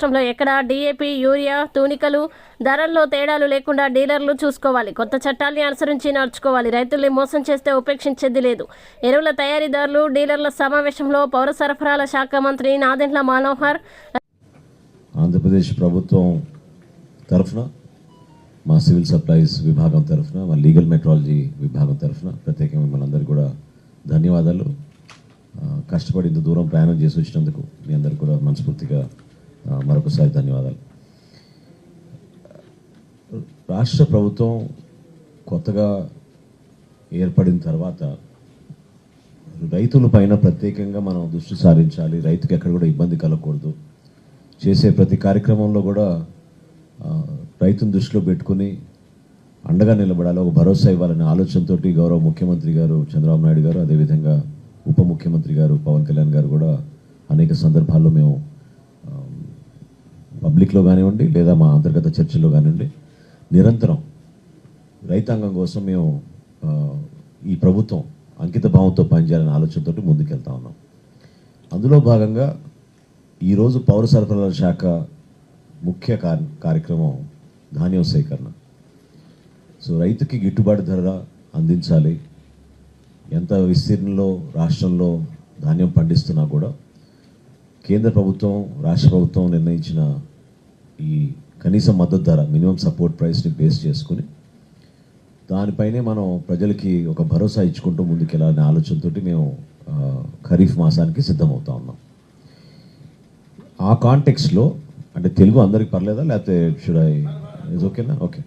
రాష్ట్రంలో ఎక్కడ DAP urea తూనికలు ధరల్లో తేడాలు లేకుండా డీలర్లు చూసుకోవాలి. కొత్త చట్టాల్ని అనుసరించి నడుచుకోవాలి. రైతుల్ని మోసం చేస్తే ఉపేక్షించేది లేదు. ఎరువుల తయారీదారులు డీలర్ల సమావేశంలో పౌర సరఫరాల శాఖ మంత్రి నాదెండ్ల మనోహర్ ఆంధ్రప్రదేశ్ ప్రభుత్వం తరఫున మా సివిల్ సప్లైస్ విభాగం తరఫున మా లీగల్ మెట్రాలజీ విభాగం తరఫున ప్రత్యేకంగా మిమ్మల్ని అందరికీ కూడా ధన్యవాదాలు. కష్టపడి ఇంత దూరం ప్రయాణం చేసి వచ్చినందుకు మీ అందరు కూడా మనస్ఫూర్తిగా మరొకసారి ధన్యవాదాలు. రాష్ట్ర ప్రభుత్వం కొత్తగా ఏర్పడిన తర్వాత రైతుల పైన ప్రత్యేకంగా మనం దృష్టి సారించాలి. రైతుకి ఎక్కడ కూడా ఇబ్బంది కలగకూడదు. చేసే ప్రతి కార్యక్రమంలో కూడా రైతును దృష్టిలో పెట్టుకుని అండగా నిలబడాలి. ఒక భరోసా ఇవ్వాలనే ఆలోచనతో గౌరవ ముఖ్యమంత్రి గారు చంద్రబాబు నాయుడు గారు అదేవిధంగా ఉప ముఖ్యమంత్రి గారు పవన్ కళ్యాణ్ గారు కూడా అనేక సందర్భాల్లో మేము పబ్లిక్లో కానివ్వండి లేదా మా అంతర్గత చర్చల్లో కానివ్వండి నిరంతరం రైతాంగం కోసం మేము ఈ ప్రభుత్వం అంకిత భావంతో పనిచేయాలనే ఆలోచనతో ముందుకెళ్తా ఉన్నాం. అందులో భాగంగా ఈరోజు పౌర సరఫరాల శాఖ ముఖ్య కార్యక్రమం ధాన్యం సేకరణ. సో రైతుకి గిట్టుబాటు ధర అందించాలి. ఎంత విస్తీర్ణంలో రాష్ట్రంలో ధాన్యం పండిస్తున్నా కూడా కేంద్ర ప్రభుత్వం రాష్ట్ర ప్రభుత్వం నిర్ణయించిన ఈ కనీస మద్దతు ధర మినిమం సపోర్ట్ ప్రైస్ని బేస్ చేసుకుని దానిపైనే మనం ప్రజలకి ఒక భరోసా ఇచ్చుకుంటూ ముందుకెళ్ళాలనే ఆలోచనతోటి మేము ఖరీఫ్ మాసానికి సిద్ధమవుతా ఉన్నాం. ఆ కాంటెక్స్లో అంటే తెలుగు అందరికి పర్లేదా? లేకపోతే షుడ్ ఐ ఇస్ ఓకేనా ఓకే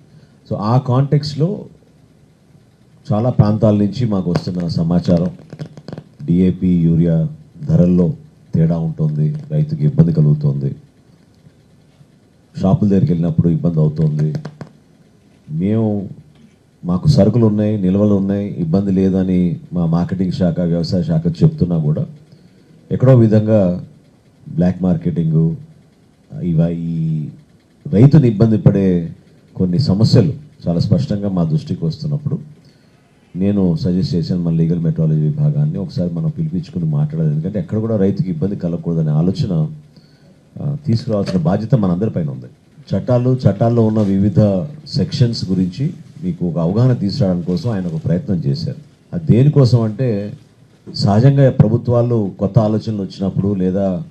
సో ఆ కాంటెక్స్లో చాలా ప్రాంతాల నుంచి మాకు వస్తున్న సమాచారం డిఏపి యూరియా ధరల్లో తేడా ఉంటుంది రైతుకి ఇబ్బంది కలుగుతుంది. షాపుల దగ్గరికి వెళ్ళినప్పుడు ఇబ్బంది అవుతుంది. మేము మాకు సరుకులు ఉన్నాయి నిల్వలు ఉన్నాయి ఇబ్బంది లేదని మా మార్కెటింగ్ శాఖ వ్యవసాయ శాఖ చెప్తున్నా కూడా ఎక్కడో విధంగా బ్లాక్ మార్కెటింగు ఇవ ఈ రైతుని ఇబ్బంది పడే కొన్ని సమస్యలు చాలా స్పష్టంగా మా దృష్టికి వస్తున్నప్పుడు నేను సజెస్ట్ చేశాను మన లీగల్ మెట్రాలజీ విభాగాన్ని. ఒకసారి మనం పిలిపించుకుని మాట్లాడాలి. ఎందుకంటే ఎక్కడ కూడా రైతుకి ఇబ్బంది కలగకూడదనే ఆలోచన తీసుకురావాల్సిన బాధ్యత మనందరిపైన ఉంది. చట్టాలు చట్టాల్లో ఉన్న వివిధ సెక్షన్స్ గురించి మీకు ఒక అవగాహన తీసుకురావడం కోసం ఆయన ఒక ప్రయత్నం చేశారు. అది దేనికోసం అంటే సహజంగా ప్రభుత్వాలు కొత్త ఆలోచనలు వచ్చినప్పుడు లేదా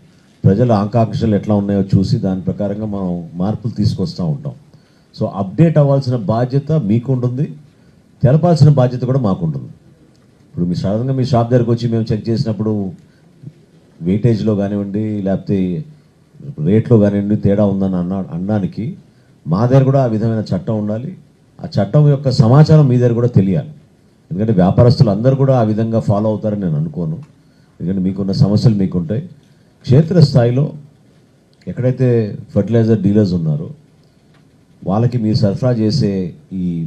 ప్రజల ఆకాంక్షలు ఎట్లా ఉన్నాయో చూసి దాని ప్రకారంగా మనం మార్పులు తీసుకొస్తూ ఉంటాం. సో అప్డేట్ అవ్వాల్సిన బాధ్యత మీకు ఉంటుంది తెలపాల్సిన బాధ్యత కూడా మాకు ఉంటుంది ఇప్పుడు మీ సాధారణంగా మీ షాప్ దగ్గరకు వచ్చి మేము చెక్ చేసినప్పుడు వెయిటేజ్లో కానివ్వండి లేకపోతే రేట్లో కానివ్వండి తేడా ఉందని అన్న అనడానికి మా దగ్గర కూడా ఆ విధమైన చట్టం ఉండాలి. ఆ చట్టం యొక్క సమాచారం మీ దగ్గర కూడా తెలియాలి. ఎందుకంటే వ్యాపారస్తులు అందరూ కూడా ఆ విధంగా ఫాలో అవుతారని నేను అనుకోను. ఎందుకంటే మీకున్న సమస్యలు మీకుంటాయి. క్షేత్రస్థాయిలో ఎక్కడైతే ఫర్టిలైజర్ డీలర్స్ ఉన్నారో వాళ్ళకి మీరు సరఫరా చేసే ఈ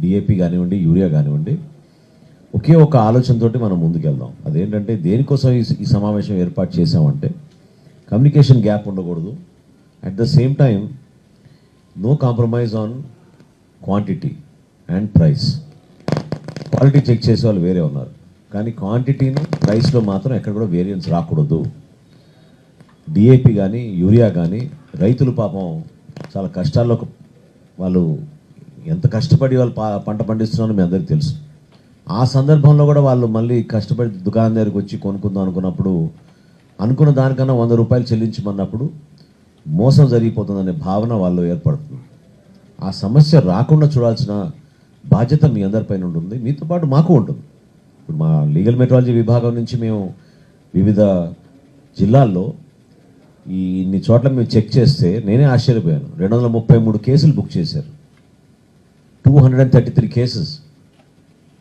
డిఏపి కానివ్వండి యూరియా కానివ్వండి ఒకే ఒక ఆలోచనతోటి మనం ముందుకెళ్దాం. అదేంటంటే దేనికోసం ఈ సమావేశం ఏర్పాటు చేసామంటే కమ్యూనికేషన్ గ్యాప్ ఉండకూడదు. At the same time no compromise on quantity and price quality check చేసే వాళ్ళు వేరే ఉన్నారు. కానీ క్వాంటిటీని ప్రైస్లో మాత్రం ఎక్కడ కూడా వేరియన్స్ రాకూడదు. డిఏపి కానీ యూరియా కానీ రైతులు పాపం చాలా కష్టాల్లో వాళ్ళు ఎంత కష్టపడి వాళ్ళు పా పంట పండిస్తున్నారో మీ అందరికీ తెలుసు. ఆ సందర్భంలో కూడా వాళ్ళు మళ్ళీ కష్టపడి దుకాణం దగ్గరికి వచ్చి కొనుక్కుందాం అనుకున్నప్పుడు అనుకున్న దానికన్నా వంద రూపాయలు చెల్లించమన్నప్పుడు మోసం జరిగిపోతుందనే భావన వాళ్ళు ఏర్పడుతుంది. ఆ సమస్య రాకుండా చూడాల్సిన బాధ్యత మీ అందరిపైన ఉంటుంది. మీతో పాటు మాకు ఉంటుంది. ఇప్పుడు మా లీగల్ మెట్రాలజీ విభాగం నుంచి మేము వివిధ జిల్లాల్లో ఈ ఇన్ని చోట్ల మేము చెక్ చేస్తే నేనే ఆశ్చర్యపోయాను. రెండు వందల ముప్పై మూడు కేసులు బుక్ చేశారు. Two hundred and thirty three cases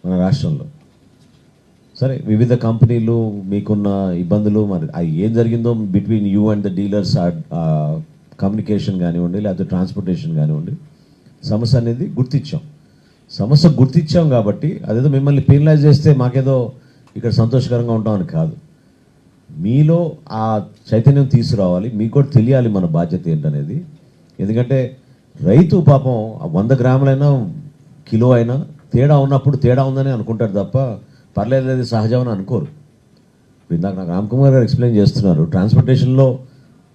మన రాష్ట్రంలో. సరే వివిధ కంపెనీలు మీకున్న ఇబ్బందులు మరి ఏం జరిగిందో between you and the dealers communication కానివ్వండి లేకపోతే ట్రాన్స్పోర్టేషన్ కానివ్వండి సమస్య అనేది గుర్తించాం. సమస్య గుర్తించాం కాబట్టి అదేదో మిమ్మల్ని పెనలైజ్ చేస్తే మాకేదో ఇక్కడ సంతోషకరంగా ఉంటామని కాదు. మీలో ఆ చైతన్యం తీసుకురావాలి మీకు కూడా తెలియాలి మన బాధ్యత ఏంటనేది. ఎందుకంటే రైతు పాపం ఆ వంద గ్రాములైనా కిలో అయినా తేడా ఉన్నప్పుడు తేడా ఉందని అనుకుంటారు తప్ప పర్లేదు అది సహజం అని అనుకోరు. ఇందాక నాకు రామ్కుమార్ గారు ఎక్స్ప్లెయిన్ చేస్తున్నారు. ట్రాన్స్పోర్టేషన్లో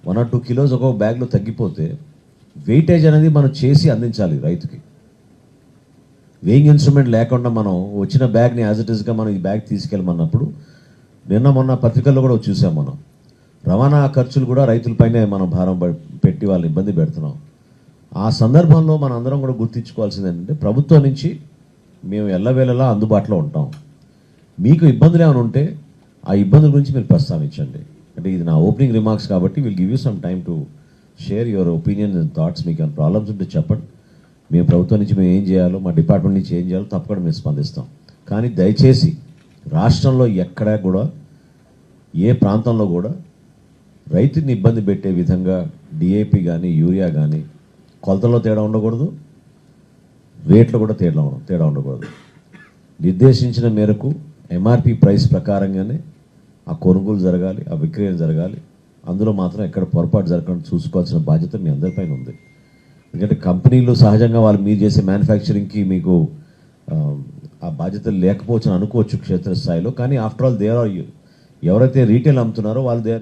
వన్ ఆర్ టూ కిలోస్ ఒక బ్యాగ్లో తగ్గిపోతే వెయిటేజ్ అనేది మనం చేసి అందించాలి రైతుకి. వేయింగ్ ఇన్స్ట్రుమెంట్ లేకుండా మనం వచ్చిన బ్యాగ్ని యాజ్ ఇట్ ఈస్గా మనం ఈ బ్యాగ్ తీసుకెళ్ళమన్నప్పుడు నిన్న మొన్న పత్రికల్లో కూడా చూసాం మనం. రవాణా ఖర్చులు కూడా రైతులపైనే మనం భారం పెట్టి వాళ్ళని ఇబ్బంది పెడుతున్నాం. ఆ సందర్భంలో మనం అందరం కూడా గుర్తించుకోవాల్సింది ఏంటంటే ప్రభుత్వం నుంచి మేము ఎల్లవేళలా అందుబాటులో ఉంటాం. మీకు ఇబ్బందులు ఏమైనా ఉంటే ఆ ఇబ్బందుల గురించి మీరు ప్రస్తావించండి. అంటే ఇది నా ఓపెనింగ్ రిమార్క్స్ కాబట్టి will give you some time to share your opinion and thoughts మీకు ఏమైనా ప్రాబ్లమ్స్ ఉంటే చెప్పండి. మేము ప్రభుత్వం నుంచి మేము ఏం చేయాలో మా డిపార్ట్మెంట్ నుంచి ఏం చేయాలో తప్పకుండా మేము స్పందిస్తాం. కానీ దయచేసి రాష్ట్రంలో ఎక్కడా కూడా ఏ ప్రాంతంలో కూడా రైతుని ఇబ్బంది పెట్టే విధంగా డిఏపి కానీ యూరియా కానీ కొలతల్లో తేడా ఉండకూడదు రేట్లో కూడా తేడా ఉండ- తేడా ఉండకూడదు. నిర్దేశించిన మేరకు ఎంఆర్పి ప్రైస్ ప్రకారంగానే ఆ కొనుగోలు జరగాలి ఆ విక్రయం జరగాలి. అందులో మాత్రం ఎక్కడ పొరపాటు జరగకుండా చూసుకోవాల్సిన బాధ్యత మీ అందరిపైన ఉంది. ఎందుకంటే కంపెనీలు సహజంగా వాళ్ళు మీరు చేసే మ్యానుఫ్యాక్చరింగ్కి మీకు ఆ, బాధ్యత బాధ్యతలు లేకపోవచ్చు అనుకోవచ్చు క్షేత్రస్థాయిలో. కానీ ఆఫ్టర్ ఆల్ దే ఆర్ ఎవరైతే రీటైల్ అమ్ముతున్నారో వాళ్ళు దే